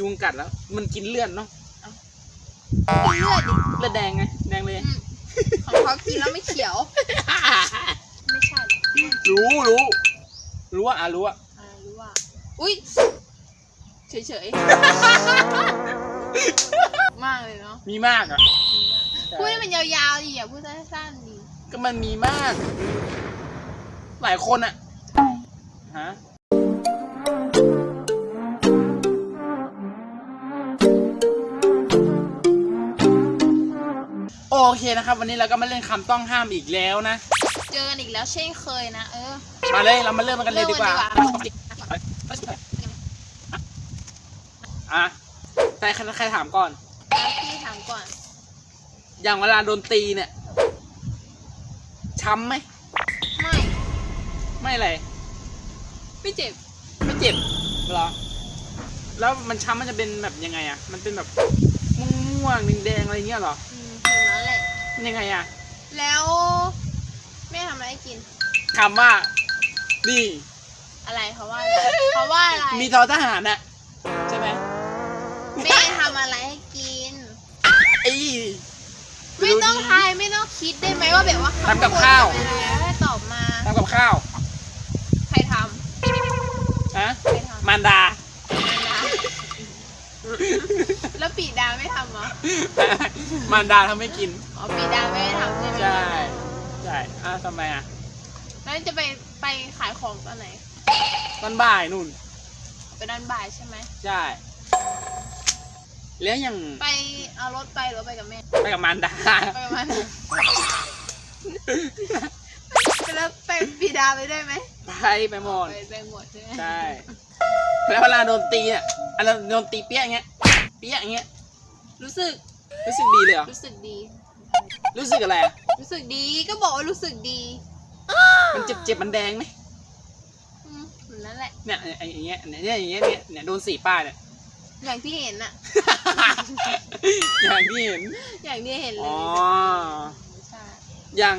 ยุงกัดแล้ว มันกินเลือดเนาะเลือดดิเลือดแดงไงแดงเลย อืมของเขากินแล้วไม่เขียว ไม่ใช่หรอกรู้รู้รู้ว่าอะรู้ว่าอ่ารู้ว่า อุ้ยเฉยๆ มากเลยเนาะมีมากอะพูดให้มันยาวๆดิอย่าพูดสั้นๆดิก็มันมีมาก หลายคนอะฮะ เคนะครับ วันนี้เราก็มาเล่นคำต้องห้ามอีกแล้วนะ เจอกันอีกแล้วเช่นเคยนะ เออมาเลยเรามาเริ่มกันเลยดีกว่าเริ่มกันดีกว่าอะใครใครใครถามก่อนแล้วพี่ถามก่อน อย่างเวลาโดนตีเนี่ยช้ำไหมไม่ ไม่อะไร ไม่เจ็บ ไม่เจ็บเหรอ แล้วมันช้ำมันจะเป็นแบบยังไงอะ มันเป็นแบบม่วงๆแดงๆอะไรเงี้ยเหรอ ยังไงอะแล้วแม่ทำอะไรให้กินถามว่านี่อะไรเขาว่าอะไรเขาว่าอะไรมีทอทหารน่ะใช่ไหมแม่ทำอะไรให้กิน ไอ้ ไม่ต้องทายไม่ต้องคิดได้ไหมว่าแบบว่าทำกับข้าวควรจะเป็นอะไรให้ตอบมา ทำกับข้าว ใครทฮะำใครทำ มารดา แล้วปีดาไม่ทำเหรอมารดาทำให้กิน อ๋อปีดาไม่ได้ทำใช่ไหมใช่ใช่อะทำไมอะแล้วจะไปไปขายของตอนไหนตอนบ่ายนู่น ไปด้านบ่ายใช่ไหมใช่ แล้วยังไปเอารถไปหรือว่าไปกับแม่ไปกับมารดา ไปกับมันไปแล้วไปปีดาไปได้ไหมไปไปหมดไปไปหมดใช่ไหมใช่ แล้วเวลาโดนตีเนี่ยอันนั้นโดนตีเปี้ยอย่างเงี้ยเปี้ยอย่างเงี้ยรู้สึกรู้สึกดีเลยเหรอรู้สึกดี รู้สึกอะไรอะรู้สึกดีก็บอกว่ารู้สึกดีมันเจ็บเจ็บมันแดงไหมอืมนั่นแหละ เนี่ยไอ้อย่างเงี้ยเนี่ยอย่างเงี้ยเนี่ยเนี่ยโดนสีป้ายเนี่ย อย่างที่เห็นอะอย่างที่เห็นอย่างที่เห็นเลอ๋ยอใช่อย่าง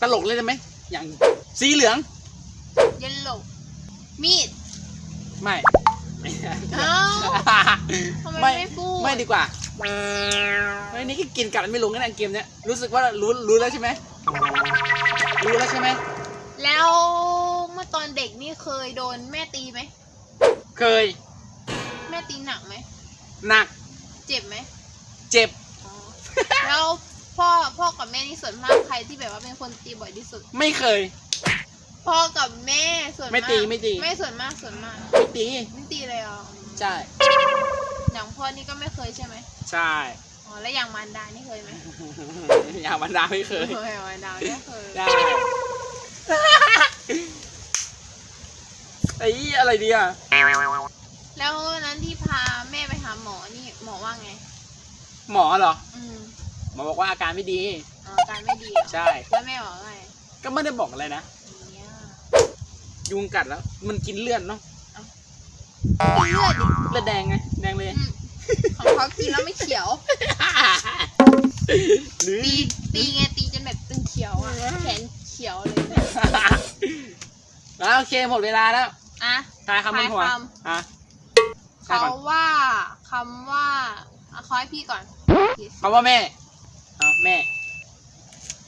ตลกเลยได้ไหมอย่างสีเหลือง เย็นโลมีดไม่เอ้า ทำไมไม่พูดไม่ดีกว่าเฮ้ยนี่ก็กินกัดไม่ลงกันนะเกมเนี้ยรู้สึกว่ารู้รู้แล้วใช่ไหมรู้แล้วใช่ไหมแล้วเมื่อตอนเด็กนี่เคยโดนแม่ตีไหมเคย แม่ตีหนักไหมหนัก เจ็บไหมเจ็บอ๋อแล้วพ่อพ่อกับแม่นี่ส่วนมากใครที่แบบว่าเป็นคนตีบ่อยที่สุด ไม่เคย พ่อกับแม่ส่วนมากไม่ตีไม่ตี ไม่ส่วนมากส่วนมาก ไม่ตี ไม่ตีเลยเหรอ ใช่อย่างพ่อนี่ก็ไม่เคยใช่ไหมใช่ อ๋อแล้วอย่างมารดานี่เคยไหมอย่างบรรดาไม่เคยเคยมารดาไม่เคย ได้ ไอ้อะไรดีอะแล้ววันนั้นที่พาแม่ไปหาหมอนี่หมอว่าไง หมอเหรอ อืมหมอบอกว่าอาการไม่ดี อ๋ออาการไม่ดีเหรอใช่ แล้วแม่บอกว่าไงก็ไม่ได้บอกอะไรนะเนี่ยยุงกัดแล้ว มันกินเลือดเนาะ เลือดดิเลือดแดงไง แดงเลยอืมของเขากินแล้วไม่เขียว หรือตีตีไงตีจนแบบตึงเขียวอะแขนเขียวเลยแล้วโอเคหมดเวลาแล้วอะทายคำบนหัวทายคอะทายเขาก่อนว่าคำว่าอะขอให้พี่ก่อนคำว่าแม่เอาแม่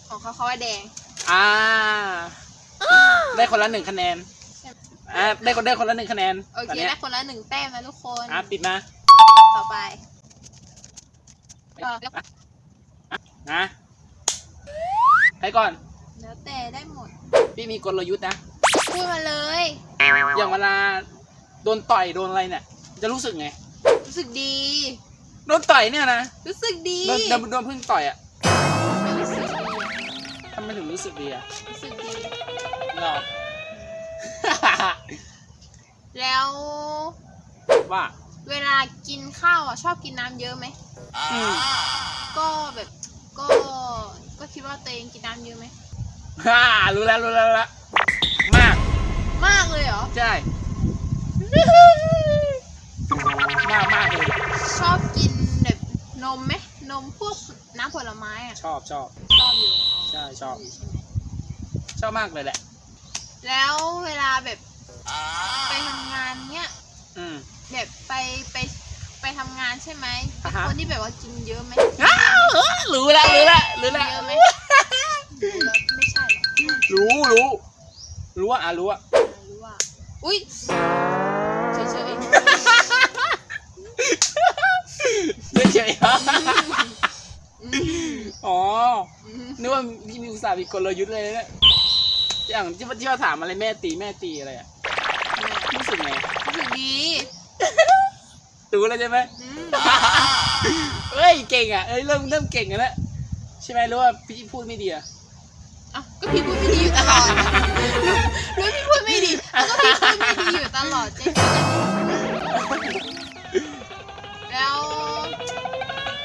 ของเขาเขาว่าแดง อ่า ได้คนละหนึ่งคะแนนใช่ไหม อ่าได้คนได้คนละหนึ่งคะแนนโอตอนเคเนี้ยได้คนละหนึ่งแต้มนะทุกคนอะปิดมาต่อไปเออแล้วนะใครก่อนแล้วแต่ได้หมด พี่มีกลยุทธ์นะ พูดมาเลย อย่างเวลาโดนต่อยโดนอะไรเนี่ย จะรู้สึกไง รู้สึกดี โดนต่อยเนี่ยนะรู้สึกดีโดนโดนโดนพึ่งต่อยอะรู้สึกดีทำไมถึงรู้สึกดีอะรู้สึกดีหรอ แล้ว ว่า เวลากินข้าวอะชอบกินน้ำเยอะไหม อืมก็แบบก็ก็คิดว่าตัวเองกินน้ำเยอะไหม ฮ่ารู้แล้วรู้แล้วรู้แล้วมาก มากเลยเหรอ ใช่ มากมากเลย ชอบกินแบบนมไหมนมพวกน้ำผลไม้อะชอบชอบ ชอบอยู่ใช่ชอบยู่ใช่ไหมชอบมากเลยแหละ แล้วเวลาแบบ ไปทำงานเนี้ยอืม แบบไปไปไปทำงานใช่ไหมเป็อ่านฮะ คนที่แบบว่ากินเยอะไหมอ้าวเออรู้ละรู้ละรู้ละเยอะไหมรู้แล้วไม่ใช่หรอกรู้รู้รู้อะอะรู้อะรู้ว่าอุ้ยเฉยเฉยเฉยๆๆอืมอ๋ออืมนึกว่าพี่มีอุตส่าห์มีกลยุทธ์เลยนะเนี่ยอย่างที่ว่าที่ว่าถามอะไรแม่ตีแม่ตีอะไรอะรู้สึกไงรู้สึก ดีรู้แล้วใช่ไหมอืมเอ้ยเก่งอะเอ้ยเริ่มเริ่มเก่งกันแล้วใช่ไหมหรือว่าพี่พูดไม่ดีอะอะก็พี่พูดไม่ดีอยู่ตลอดรู้พี่พูดไม่ดีแล้วก็พี่พูดไม่ดีอยู่ตลอดเจ๊แล้ว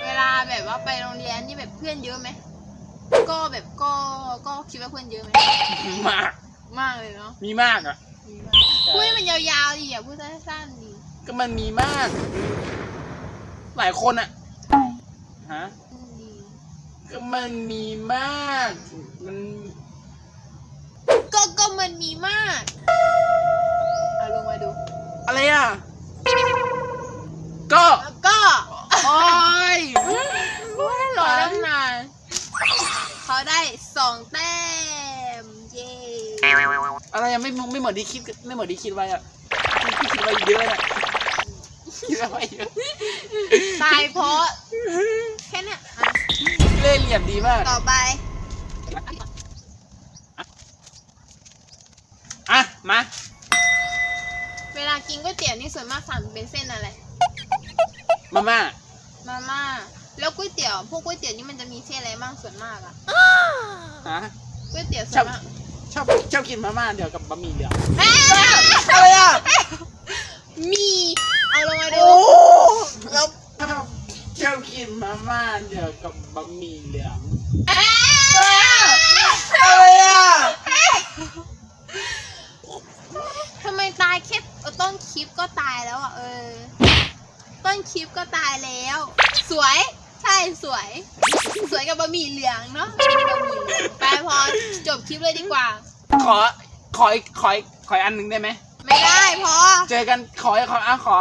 เวลาแบบว่าไปโรงเรียนนี่แบบเพื่อนเยอะไหมก็แบบก็ก็คิดว่าเพื่อนเยอะไหมมากมากเลยเนาะมีมากอะมีมาก พูดให้มันยาวๆดิอย่าพูดสั้นๆดิก็มันมีมาก หลายคนอะฮะอืมดีก็มันมีมาก มันก็ก็มันมีมากเอาลงมาดูอะไรอะ ก็ แล้วก็โอ้ยว่าให้รอตั้งนานเขาได้สองแต้มเย้ อะไรอะไม่ไม่เหมือนที่คิดไม่เหมือนที่คิดไว้อะที่คิดไว้เยอะอะคิดไว้เยอะตายเพราะแค่เนี้ยอะเล่นเหลี่ยมดีมาก ต่อไปอะ มาเวลากินก๋วยเตี๋ยวนี่ส่วนมากสั่งเป็นเส้นอะไร มาม่ามาม่า แล้วก๋วยเตี๋ยว พวกก๋วยเตี๋ยวนี่มันจะมีเส้นอะไรบ้างส่วนมากอะฮะก๋วยเตี๋ยวส่วนมาก ชอบชอบกินมาม่าเดียวกับบะหมี่เหลืองเอ๊ะอะไรอะมีเอาลงมาดูโอ้แล้วชอบชอบกินมาม่าเดียวกับบะหมี่เหลืองเอ๊ะอะไรอะทำไมตายแค่เออต้นคลิปก็ตายแล้วอะเออ ต้นคลิปก็ตายแล้ว สวย ใช่สวย สวยกับบะหมี่เหลืองเนาะ บะหมี่เหลืองไปพอจบคลิปเลยดีกว่า ขอ ขออีกขออีกขออีกอันหนึ่งได้ไหม ไม่ได้พอเจอกันขอขออะขอ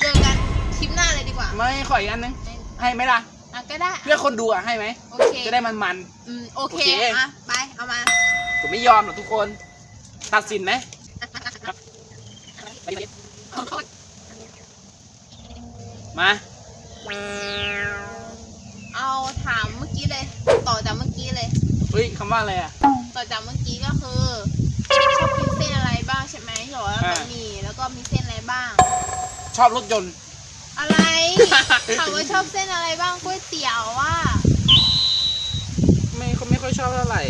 เจอกันคลิปหน้าเลยดีกว่าไม่ขออีกอันหนึง ให้ไหมล่ะ อะก็ได้เพื่อคนดูอะให้ไหม โอเคจะได้มันมันอืมโอเคโอเคอะไปเอามา ๆผมไม่ยอมหรอกทุกคน ตัดสินไหมมา เอาถามเมื่อกี้เลย ต่อจากเมื่อกี้เลย เฮ้ยคำว่าอะไรอะ ต่อจากเมื่อกี้ก็คือชอบกินเส้นอะไรบ้างใช่ไหมหรอว่าอ่าบะหมี่แล้วก็มีเส้นอะไรบ้าง ชอบรถยนต์ อะไร ถามว่าชอบเส้นอะไรบ้างก๋วยเตี๋ยวว่า ไม่ไม่ค่อยชอบเท่าไหร่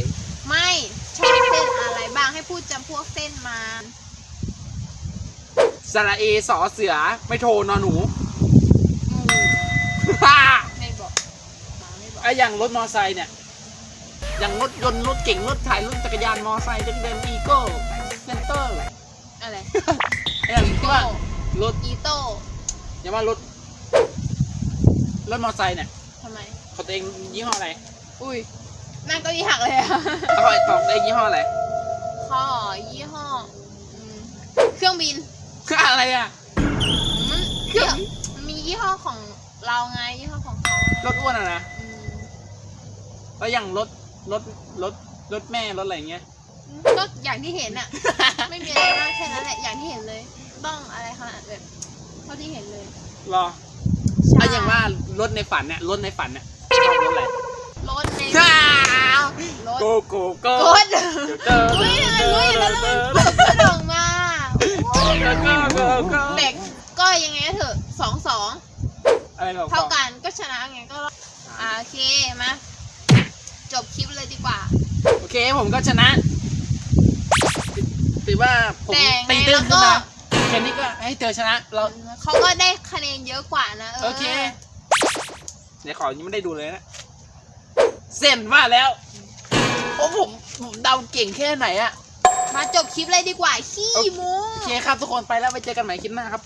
ไม่ชอบเส้นอะไรบ้างให้พูดจำพวกเส้นมาสระเอสอเสือ ไม่โทรนอนหนู หมู ฮ่า ไม่บอกหมา ไม่บอกไอ้อย่างรถมอไซค์เนี่ยอย่างรถยนต์รถเก่งรถถ่ายรถจักรยานมอไซค์เดินอีโก้เซนเตอร์อะไรไอ้อย่างที่ว่ารถอีโต้อย่าว่ารถรถมอไซค์เนี่ยทำไมของตัวเองยี่ห้ออะไรอุ้ยนั่งเก็ยี่หักเลยอะเอาของของตัวเองยี่ห้ออะไรข้อยี่ห้ออืมเครื่องบินอะไรอะ มันเครื่องมันมียี่ห้อของเราไงยี่ห้อของเขารถอ้วนอะนะอืม แล้วอย่างรถรถรถรถแม่รถอะไรเงี้ย ก็อย่างที่เห็นอะ ไม่มีอะไรมากแค่นั้นแหละอย่างที่เห็นเลยต้องอะไรขนาดแบบเท่าที่เห็นเลยรอใช่อะอย่างว่ารถในฝันเนี่ยรถในฝันเนี่ยชอบรถอะไรรถในอ้าวรถโกโกโกกดอุ้ยทำไมรู้อยู่แล้วแล้วมันพูดออกมาโกโกโกโกเด็กก็ยังไงก็เถอะสองสองอะไรของเท่ากันก็ชนะไงก็รอดอ่าโอเคมา จบคลิปเลยดีกว่า โอเคผมก็ชนะถือว่าผมแต่ไงตีตื้นแล้วก็ขึ้นนะเกมนี้ก็ให้เธอชนะเราเขาก็ได้คะแนนเยอะกว่านะเออโอเค เดี๋ยวขอยังไม่ได้ดูเลยนะเส้นว่าแล้วโอ้ผมผมเดาเก่งแค่ไหนอะ มาจบคลิปเลยดีกว่าขี้โมโอเคครับทุกคนไปแล้วไปเจอกันใหม่คลิปหน้าครับ